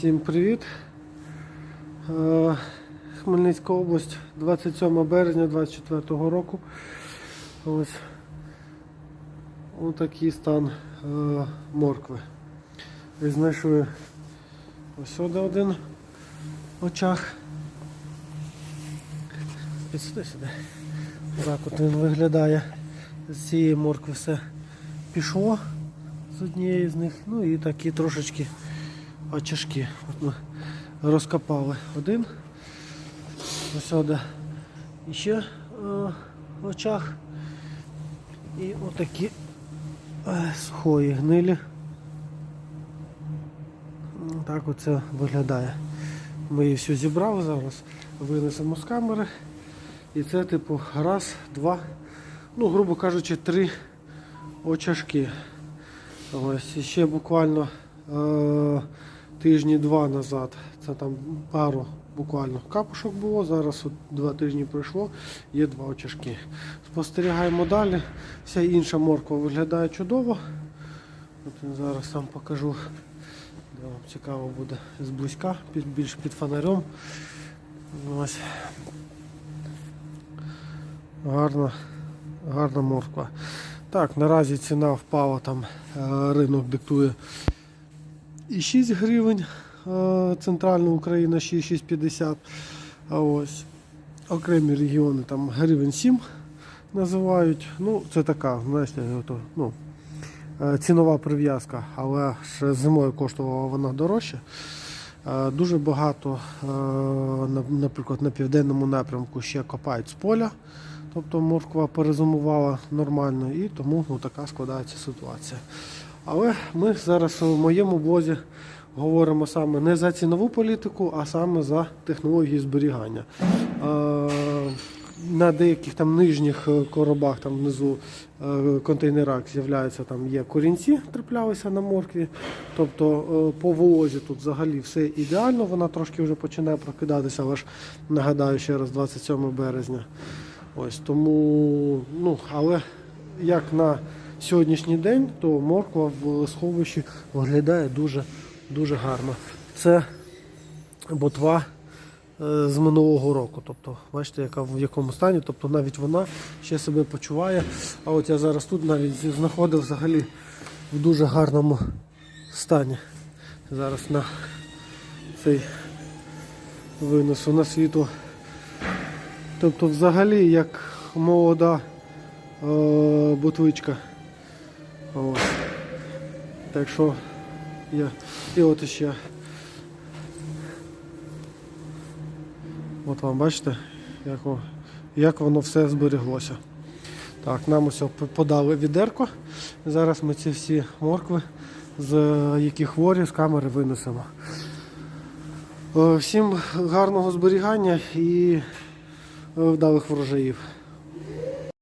Всім привіт. Е, Хмельницька область, 27 березня 24 року. Ось такий стан е, моркви. І знайшли ось сюди один очах. Підсюди сюди. Так от він виглядає. З цієї моркви все пішло з однієї з них. Ну і такі трошечки очашки. От ми розкопали один. Ось сюди. І ще е, очах. І отакі е, сухої гнилі. Так оце виглядає. Ми її всю зібрали зараз, винесемо з камери. І це типу раз, два, ну, грубо кажучи, три очашки. Ось ще буквально е, тижні два назад. Це там пару буквально капушок було. Зараз от два тижні пройшло, є два очашки. Спостерігаємо далі. Вся інша морква виглядає чудово. От зараз сам покажу. Де вам цікаво буде зблизька, більш під фонарем. Ось. Гарна, гарна морква. Так, наразі ціна впала, там е, ринок диктує і 6 гривень, е, центральна Україна 6,650. А ось окремі регіони там гривень 7 називають. Ну, це така, знаєте, ну, е, цінова прив'язка, але ж зимою коштувала вона дорожче. Е, Дуже багато, на- наприклад, на південному напрямку ще копають з поля. Тобто морква перезимувала нормально і тому ну, така складається ситуація. Але ми зараз у моєму блозі говоримо саме не за цінову політику, а саме за технології зберігання. Е, На деяких там нижніх е, коробах, там внизу е, контейнерах з'являються там є корінці, траплялися на моркві. Тобто по волозі тут взагалі все ідеально, вона трошки вже починає прокидатися, але ж нагадаю ще раз 27 березня. Ось тому, ну, але як на сьогоднішній день, то морква в сховищі виглядає дуже, дуже гарно. Це ботва е, з минулого року. Тобто, бачите, яка в якому стані, тобто навіть вона ще себе почуває. А от я зараз тут навіть знаходив взагалі в дуже гарному стані. Зараз на цей винесу на світло. Тобто взагалі як молода е, ботвичка. Ось. Так що я. І от ще. От вам бачите, як, як воно все збереглося. Так, нам ось подали відерко. Зараз ми ці всі моркви, з які хворі, з камери винесемо. Е, Всім гарного зберігання і е, вдалих врожаїв.